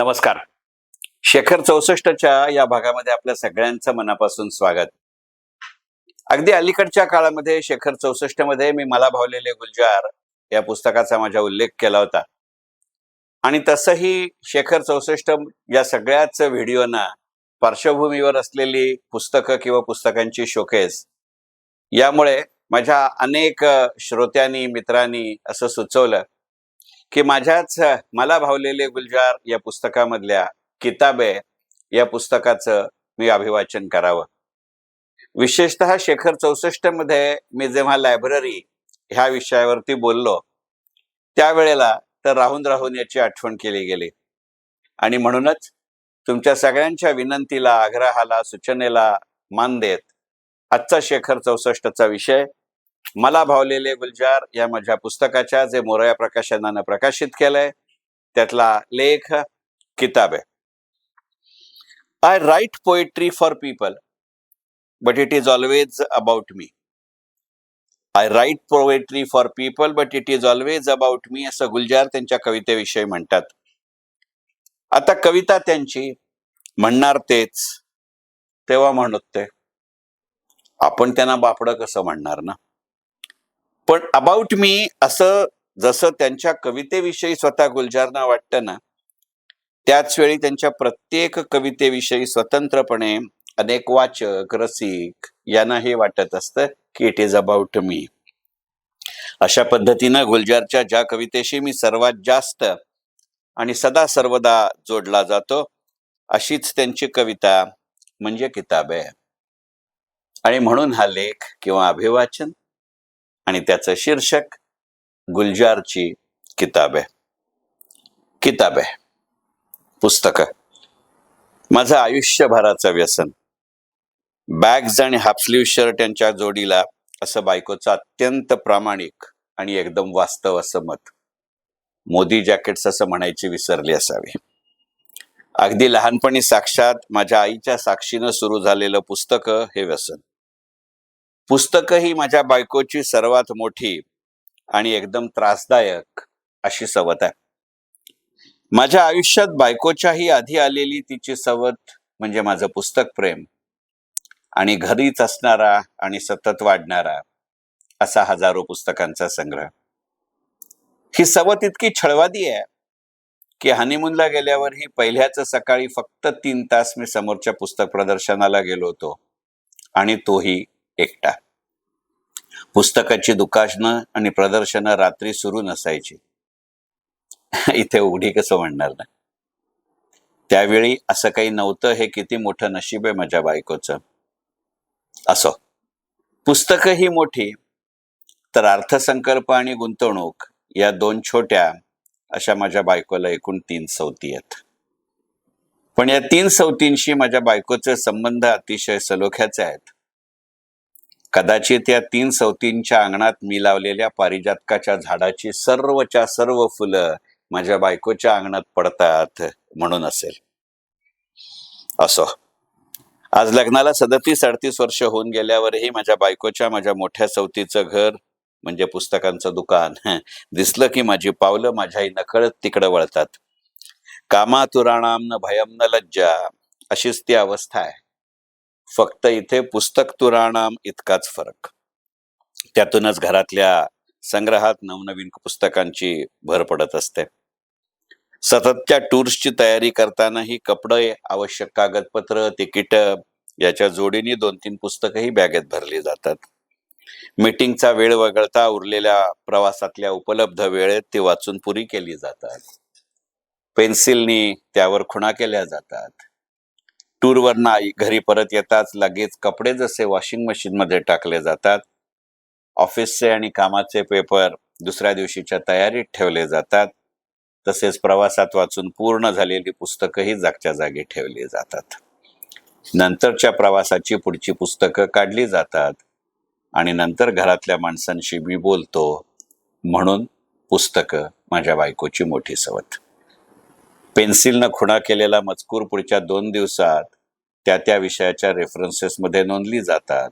नमस्कार. शेखर चौसष्टच्या या भागामध्ये आपल्या सगळ्यांचं मनापासून स्वागत. अगदी अलीकडच्या काळामध्ये शेखर चौसष्टमध्ये मी मला भावलेले गुलजार या पुस्तकाचा माझा उल्लेख केला होता. आणि तसंही शेखर चौसष्ट या सगळ्याच व्हिडिओना पार्श्वभूमीवर असलेली पुस्तकं किंवा पुस्तकांची शोकेस यामुळे माझ्या अनेक श्रोत्यांनी मित्रांनी असं सुचवलं की माझ्याच मला भावलेले गुलजार या पुस्तकामधल्या किताबे या पुस्तकाचं मी अभिवाचन करावं. विशेषतः शेखर चौसष्टमध्ये मी जेव्हा लायब्ररी ह्या विषयावरती बोललो त्यावेळेला तर राहून राहून याची आठवण केली गेली. आणि म्हणूनच तुमच्या सगळ्यांच्या विनंतीला आग्रहाला सूचनेला मान देत आजचा शेखर चौसष्टचा विषय मला भावलेले गुलजार या माझ्या पुस्तकाच्या जे मोरया प्रकाशनानं प्रकाशित केलंय त्यातला लेख किताब. आहे I write poetry for people but it is always about me I write poetry for people but it is always about me असं गुलजार त्यांच्या कवितेविषयी म्हणतात. आता कविता त्यांची म्हणणार तेच तेव्हा म्हणत ते आपण त्यांना बापडं कसं म्हणणार ना? पण अबाउट मी असं जसं त्यांच्या कवितेविषयी स्वतः गुलजारना वाटतं ना त्याच वेळी त्यांच्या प्रत्येक कवितेविषयी स्वतंत्रपणे अनेक वाचक रसिक यांना हे वाटत असतं की इट इज अबाउट मी अशा पद्धतीनं गुलजारच्या ज्या कवितेशी मी सर्वात जास्त आणि सदा सर्वदा जोडला जातो अशीच त्यांची कविता म्हणजे किताब. आहे आणि म्हणून हा लेख किंवा अभिवाचन आणि त्याचं शीर्षक गुलजारची किताब. आहे किताब. आहे पुस्तक. माझं आयुष्यभराचं व्यसन. बॅग्स आणि हाफस्लीव शर्ट यांच्या जोडीला असं बायकोचं अत्यंत प्रामाणिक आणि एकदम वास्तव असं मत. मोदी जॅकेट्स असं म्हणायची विसरली असावी. अगदी लहानपणी साक्षात माझ्या आईच्या साक्षीनं सुरू झालेलं पुस्तक हे व्यसन. पुस्तकं ही माझ्या बायकोची सर्वात मोठी आणि एकदम त्रासदायक अशी सवत आहे. माझ्या आयुष्यात बायकोच्याही आधी आलेली तिची सवत म्हणजे माझं पुस्तक प्रेम आणि घरीच असणारा आणि सतत वाढणारा असा हजारो पुस्तकांचा संग्रह. ही सवत इतकी छळवादी आहे की हनीमूनला गेल्यावरही पहिल्याच सकाळी फक्त तीन तास मी समोरच्या पुस्तक प्रदर्शनाला गेलो होतो आणि तोही एकटा. पुस्तकाची दुकानं आणि प्रदर्शनं रात्री सुरू नसायची. इथे उघडी कसं म्हणणार ना? त्यावेळी असं काही नव्हतं हे किती मोठं नशीब आहे माझ्या बायकोचं. असो. पुस्तकं ही मोठी तर अर्थसंकल्प आणि गुंतवणूक या दोन छोट्या अशा माझ्या बायकोला एकूण तीन सवती आहेत. पण या तीन सवतींशी माझ्या बायकोचे संबंध अतिशय सलोख्याचे आहेत. कदाचित या तीन सवतींच्या अंगणात मी लावलेल्या पारिजातकाच्या झाडाची सर्वच्या सर्व फुलं माझ्या बायकोच्या अंगणात पडतात म्हणून असेल. असो. आज लग्नाला सदतीस अडतीस वर्ष होऊन गेल्यावरही माझ्या बायकोच्या माझ्या मोठ्या सवतीचं घर म्हणजे पुस्तकांचं दुकान दिसलं की माझी पावलं माझ्याही नकळत तिकडं वळतात. कामातुराणाम न भयम न लज्जा अशीच ती अवस्था आहे. फक्त इथे पुस्तक तुराणाम इतकाच फरक. त्यातूनच घरातल्या संग्रहात नवनवीन पुस्तकांची भर पडत असते. सततच्या टूर्सची तयारी करतानाही कपडे आवश्यक कागदपत्र तिकीट याच्या जोडीने दोन तीन पुस्तकही बॅगेत भरली जातात. मीटिंगचा वेळ वगळता उरलेल्या प्रवासातल्या उपलब्ध वेळेत ती वाचून पुरी केली जातात. पेन्सिलनी त्यावर खुणा केल्या जातात. टूरवरनं आई घरी परत येताच लगेच कपडे जसे वॉशिंग मशीनमध्ये टाकले जातात. ऑफिसचे आणि कामाचे पेपर दुसऱ्या दिवशीच्या तयारीत ठेवले जातात. तसेच प्रवासात वाचून पूर्ण झालेली पुस्तकंही जागच्या जागी ठेवली जातात. नंतरच्या प्रवासाची पुढची पुस्तकं काढली जातात आणि नंतर घरातल्या माणसांशी मी बोलतो. म्हणून पुस्तकं माझ्या बायकोची मोठी सवत. पेन्सिलनं खुणा केलेला मजकूर पुढच्या दोन दिवसात त्या त्या विषयाच्या रेफरन्सेसमध्ये नोंदली जातात.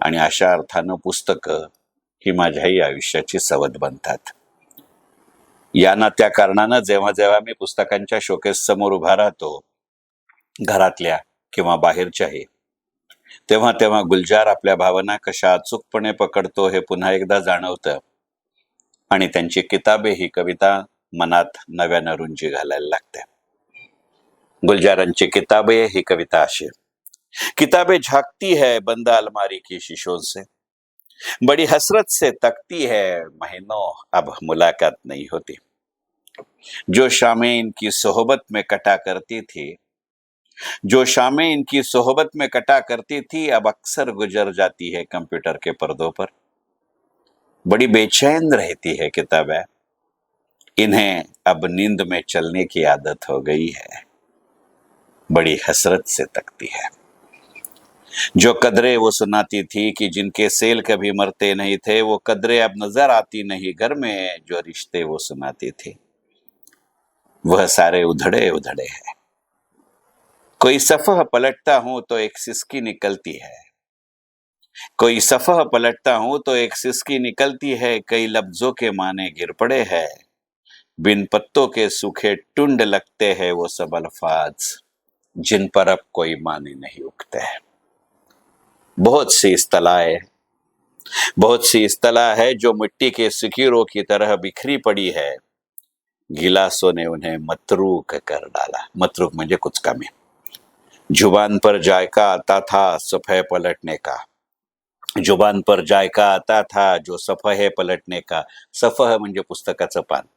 आणि अशा अर्थानं पुस्तकं ही माझ्याही आयुष्याची सवद बनतात. या ना त्या कारणानं जेव्हा जेव्हा मी पुस्तकांच्या शोकेस समोर उभा राहतो घरातल्या किंवा बाहेरच्याही तेव्हा तेव्हा गुलजार आपल्या भावना कशा अचूकपणे पकडतो हे पुन्हा एकदा जाणवतं. आणि त्यांची किताबे ही कविता मनात नव्यानं रुंजी घालायला लागते. गुलजारांची किताबे ही कविता अशी किताबें झांकती है बंदा अलमारी की शीशों से. बड़ी हसरत से तकती है महीनों, अब मुलाकात नहीं होती. जो शामें इनकी सोहबत में कटा करती थी, जो शामें इनकी सोहबत में कटा करती थी, अब अक्सर गुजर जाती है कंप्यूटर के पर्दों पर. बड़ी बेचैन रहती है किताबें इन्हें अब नींद में चलने की आदत हो गई है। बड़ी हसरत से तकती है। जो कदरे वो सुनाती थी कि जिनके सेल कभी मरते नहीं थे, वो कदरे अब नज़र आती नहीं घर में, जो रिश्ते वो सुनाती थी। वह सारे उधड़े उधड़े हैं। कोई सफह पलटता हूँ तो एक सिसकी निकलती है। कोई सफह पलटता हूँ तो एक सिसकी निकलती है। कई लफ्जों के माने गिर पड़े हैं। बिन पत्तों के सूखे टुंड लगते हैं वो सब अल्फाज, जिन पर अब कोई माने नहीं उगते। हैं बहुत सी इस्तलाएँ, बहुत सी इस्तला है जो मिट्टी के सिकीरों की तरह बिखरी पड़ी है। गिलासों ने उन्हें मतरूक कर डाला। मतरूक मुझे कुछ कमी। ज़ुबान पर जायका आता था सफे पलटने का। ज़ुबान पर जायका आता था जो सफह पलटने का। सफह म्हणजे पुस्तकाचं पान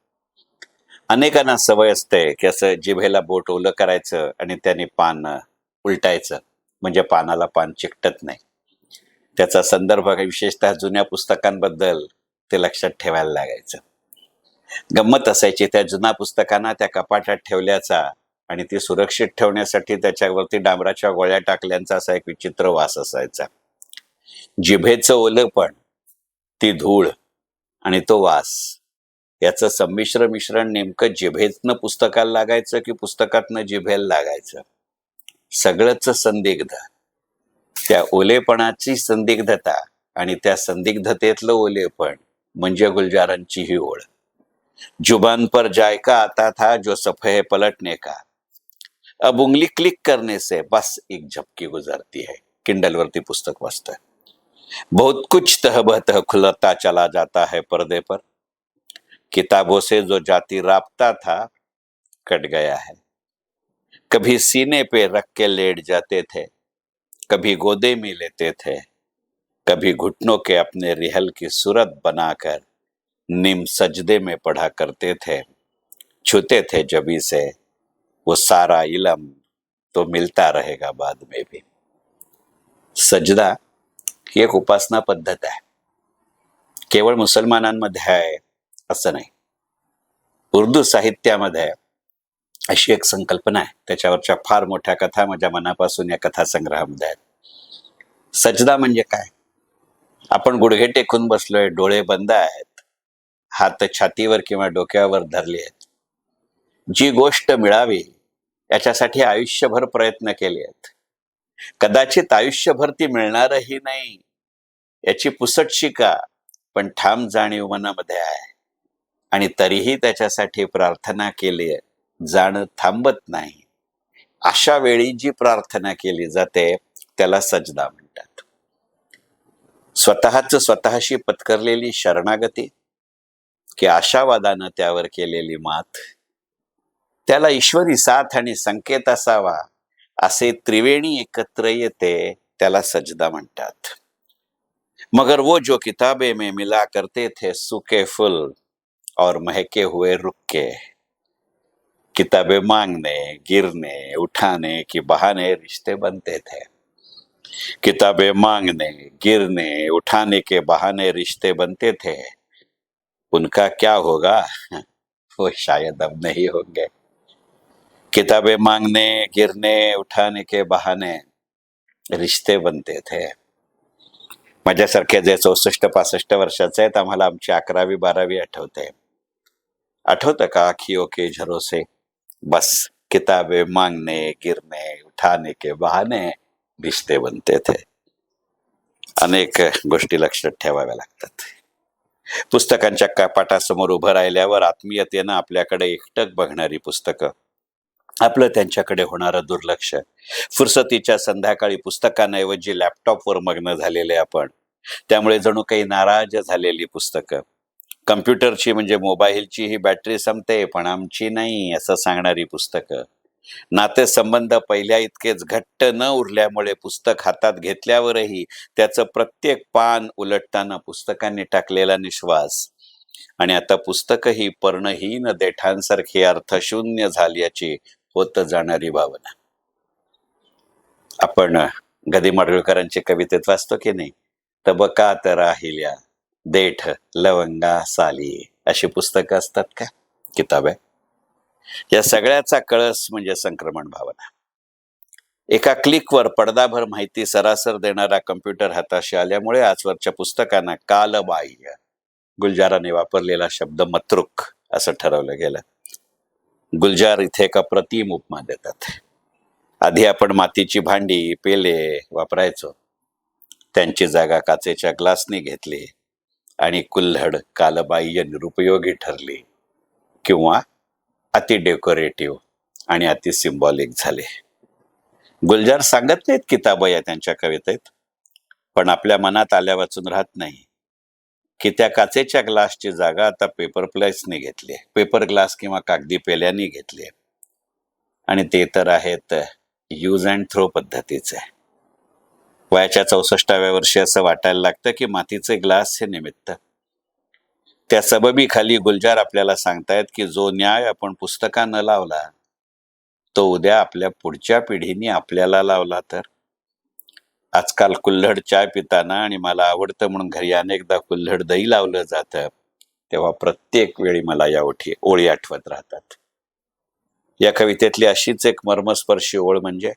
अनेकांना सवय असते की असं जिभेला बोट ओलं करायचं आणि त्याने पान उलटायचं. म्हणजे पानाला पान चिकटत नाही. त्याचा संदर्भ विशेषतः जुन्या पुस्तकांबद्दल ते लक्षात ठेवायला लागायचं. गंमत असायची त्या जुन्या पुस्तकांना त्या कपाटात ठेवल्याचा आणि ती सुरक्षित ठेवण्यासाठी त्याच्यावरती डांबराच्या गोळ्या टाकल्यांचा असा एक विचित्र वास असायचा. जिभेचं ओलं पण ती धूळ आणि तो वास याचं संमिश्र मिश्रण नेमकं जिभेतनं पुस्तकाला लागायचं की पुस्तकातनं जिभेला लागायचं? सगळंच संदिग्ध. त्या ओलेपणाची संदिग्धता आणि त्या संदिग्धतेतलं ओलेपण म्हणजे गुलजारांची ही ओळ. जुबान पर जायका आता था जो सफे पलटने का. अब उंगली क्लिक करने से बस एक झपकी गुजरती है. किंडल वरती पुस्तक वाचतोय. बहुत कुछ तहबतह खुलता चला जाता है पर्दे पर. किताबों से जो जाति राबता था, कट गया है। कभी सीने पे रख के लेट जाते थे, कभी गोदे में लेते थे, कभी घुटनों के अपने रिहल की सूरत बनाकर निम सजदे में पढ़ा करते थे, छूते थे जबी से, वो सारा इलम तो मिलता रहेगा बाद में भी। सजदा ही एक उपासना पद्धत आहे केवळ मुसलमानांमध्ये आहे असं नाही. उर्दू साहित्यामध्ये अशी एक संकल्पना आहे. त्याच्यावरच्या फार मोठ्या कथा माझ्या मनापासून या कथा संग्रहामध्ये आहेत. सजदा म्हणजे काय? आपण गुडघे टेकून बसलोय डोळे बंद आहेत हात छातीवर किंवा डोक्यावर धरले आहेत. जी गोष्ट मिळावी याच्यासाठी आयुष्यभर प्रयत्न केले आहेत. कदाचित आयुष्यभर ती मिळणारही नाही. याची पुसट शिका पण ठाम जाणीव मनामध्ये आहे. आणि तरीही त्याच्यासाठी प्रार्थना केली जाणं थांबत नाही. अशा वेळी जी प्रार्थना केली जाते त्याला सजदा म्हणतात. स्वतःच स्वतःशी पत्करलेली शरणागती की आशावादानं त्यावर केलेली मात त्याला ईश्वरी साथ आणि संकेत असावा असे त्रिवेणी एकत्र येते त्याला सजदा म्हणतात. मगर वो जो किताबे में मिला करते थे सुके फुल और महके हुए रुक्के। किताबें मांगने, गिरने, उठाने के बहाने रिश्ते बनते थे। किताबें मांगने, गिरने, उठाने के बहाने रिश्ते बनते थे। उनका क्या होगा? वो शायद अब नहीं होंगे। किताबें मांगने, गिरने, उठाने के बहाने रिश्ते बनते थे। माझ्यासारख्या जे चौसष्ट पासष्ट वर्षाचे आहेत, आम्हाला आमची अकरावी, बारावी आठवते. आठवतं का आखी के झरोसे? बस किताबें मांगने गिरने उठाने के बहाने रिश्ते बनते थे। अनेक गोष्टी लक्षात ठेवाव्या लागतात. पुस्तकांच्या कपाटासमोर उभं राहिल्यावर आत्मीयतेनं आपल्याकडे एकटक बघणारी पुस्तकं आपलं त्यांच्याकडे होणारं दुर्लक्ष फुरसतीच्या संध्याकाळी पुस्तकांऐवजी लॅपटॉपवर मग्न झालेले आपण त्यामुळे जणू काही नाराज झालेली पुस्तकं कम्प्युटरची म्हणजे मोबाईलची ही बॅटरी संपते पण आमची नाही असं सांगणारी पुस्तकं. नातेसंबंध पहिल्या इतकेच घट्ट न उरल्यामुळे पुस्तक हातात घेतल्यावरही त्याचं प्रत्येक पान उलटताना पुस्तकांनी टाकलेला निश्वास. आणि आता पुस्तकही पर्णहीन देठांसारखी अर्थशून्य झाल्याची होत जाणारी भावना. आपण गदी माडगुळकरांची कवितेत वाचतो की नाही? तबकात राहिल्या. देठ लवंगा साली अशी पुस्तकं असतात का? किताब? आहे या सगळ्याचा कळस म्हणजे संक्रमण भावना. एका क्लिकवर पडदाभर माहिती सरासर देणारा कम्प्युटर हाताशी आल्यामुळे आजवरच्या पुस्तकांना कालबाह्य गुलजाराने वापरलेला शब्द मतृक असं ठरवलं गेलं. गुलजार इथे एका प्रतिम उपमा देतात. आधी आपण मातीची भांडी पेले वापरायचो. त्यांची जागा काचेच्या ग्लासने घेतली. आणि कुल्हड कालबाह्य निरुपयोगी ठरली किंवा अति डेकोरेटिव्ह आणि अति सिम्बॉलिक झाले. गुलजार सांगत नाहीत किताब या त्यांच्या कवितेत पण आपल्या मनात आल्या वाचून राहत नाही. की त्या काचेच्या ग्लासची जागा आता पेपर प्लेसने घेतली पेपर ग्लास किंवा कागदी पेल्याने घेतली आणि ते तर आहेत यूज अँड थ्रो पद्धतीचे. वयाच्या चौसष्टाव्या वर्षी असं वाटायला लागतं की मातीचे ग्लास हे निमित्त. त्या सबबीखाली गुलजार आपल्याला सांगतायत की जो न्याय आपण पुस्तकानं लावला तो उद्या आपल्या पुढच्या पिढीने आपल्याला लावला तर. आजकाल कुल्हड चाय पिताना आणि मला आवडतं म्हणून घरी अनेकदा कुल्हड दही लावलं जातं तेव्हा प्रत्येक वेळी मला या ओठी ओळी आठवत राहतात. या कवितेतली अशीच एक मर्मस्पर्शी ओळ म्हणजे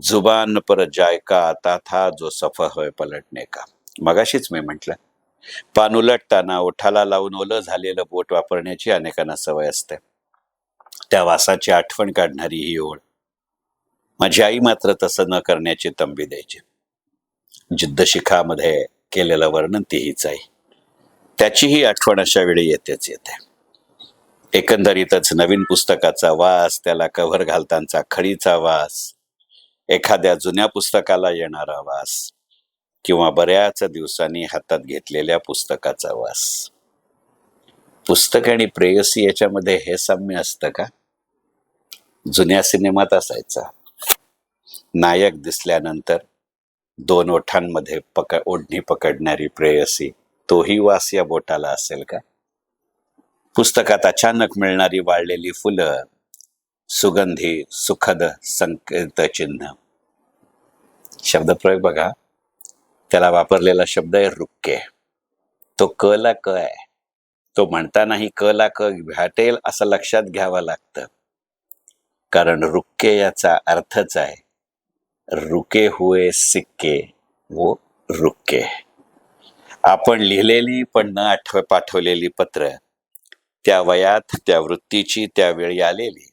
जुबान पर जायका आता था जो सफा होय पलटणे का. मगाशीच मी म्हटलं पान उलटताना ओठाला लावून ओलं झालेलं बोट वापरण्याची अनेकांना सवय असते. त्या वासाची आठवण काढणारी ही ओळ. माझी आई मात्र तसं न करण्याची तंबी द्यायची. जिद्द शिखामध्ये केलेलं वर्णन तीहीच आहे. त्याचीही आठवण अशा वेळी येतेच येते. एकंदरीतच नवीन पुस्तकाचा वास त्याला कव्हर घालतांचा खडीचा वास एखाद्या जुन्या पुस्तकाला येणारा वास किंवा बऱ्याच दिवसांनी हातात घेतलेल्या पुस्तकाचा वास. पुस्तक आणि प्रेयसी याच्यामध्ये हे साम्य असतं का? जुन्या सिनेमात असायचा. नायक दिसल्यानंतर दोन ओठांमध्ये पक ओढणी पकडणारी प्रेयसी तोही वास या बोटाला असेल का? पुस्तकात अचानक मिळणारी वाळलेली फुलं सुगंधी सुखद संकेत चिन्ह शब्दप्रयोग बघा. त्याला वापरलेला शब्द आहे रुक्के. तो क ला क आहे. तो म्हणतानाही क ला क भेटेल असं लक्षात घ्यावं लागतं. कारण रुक्के याचा अर्थच आहे. रुके हुए सिक्के व रुक्के. आपण लिहिलेली पण न आठव पाठवलेली पत्र त्या वयात त्या वृत्तीची त्यावेळी आलेली.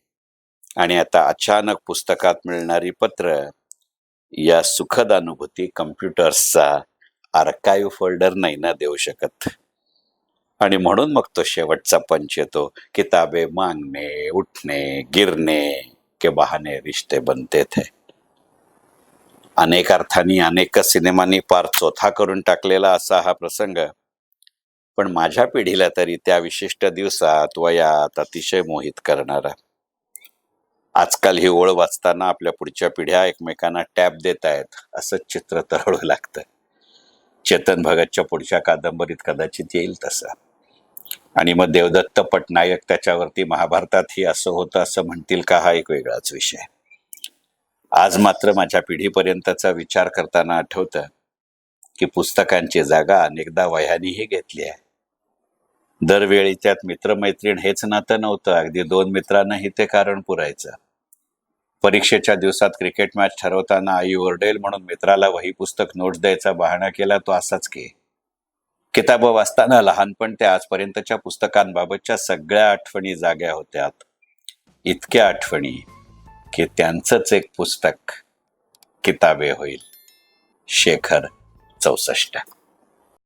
आणि आता अचानक पुस्तकात मिळणारी पत्र या सुखद अनुभूती कम्प्युटर्सचा आर्काईव्ह फोल्डर नाही ना देऊ शकत. आणि म्हणून मग तो शेवटचा पंच येतो किताबे मागणे उठणे गिरणे के बहाने रिश्ते बनते थे. अनेक अर्थांनी अनेक सिनेमांनी पार चोथा करून टाकलेला असा हा प्रसंग. पण माझ्या पिढीला तरी त्या विशिष्ट दिवसात वयात अतिशय मोहित करणारा. आजकाल ही ओळ वाचताना आपल्या पुढच्या पिढ्या एकमेकांना टॅप देत आहेत असंच चित्र तरळू लागतं. चेतन भगतच्या पुढच्या कादंबरीत कदाचित येईल तसं. आणि मग देवदत्त पटनायक त्याच्यावरती महाभारतातही असं होतं असं म्हणतील का हा एक वेगळाच विषय. आज मात्र माझ्या पिढीपर्यंतचा विचार करताना आठवतं की पुस्तकांची जागा अनेकदा वह्यांनीही घेतली आहे. दरवेळी त्यात मित्रमैत्रीण हेच नातं नव्हतं. अगदी दोन मित्रांनाही ते कारण पुरायचं. परीक्षेच्या दिवसात क्रिकेट मॅच ठरवताना आई ओरडेल म्हणून मित्राला वही पुस्तक नोट्स द्यायचा बहाणा केला तो असाच की. किताबं वाचताना लहानपण ते आजपर्यंतच्या पुस्तकांबाबतच्या सगळ्या आठवणी जाग्या होत्यात. इतक्या आठवणी की त्यांचंच एक पुस्तक किताबे होईल. शेखर चौसष्ट.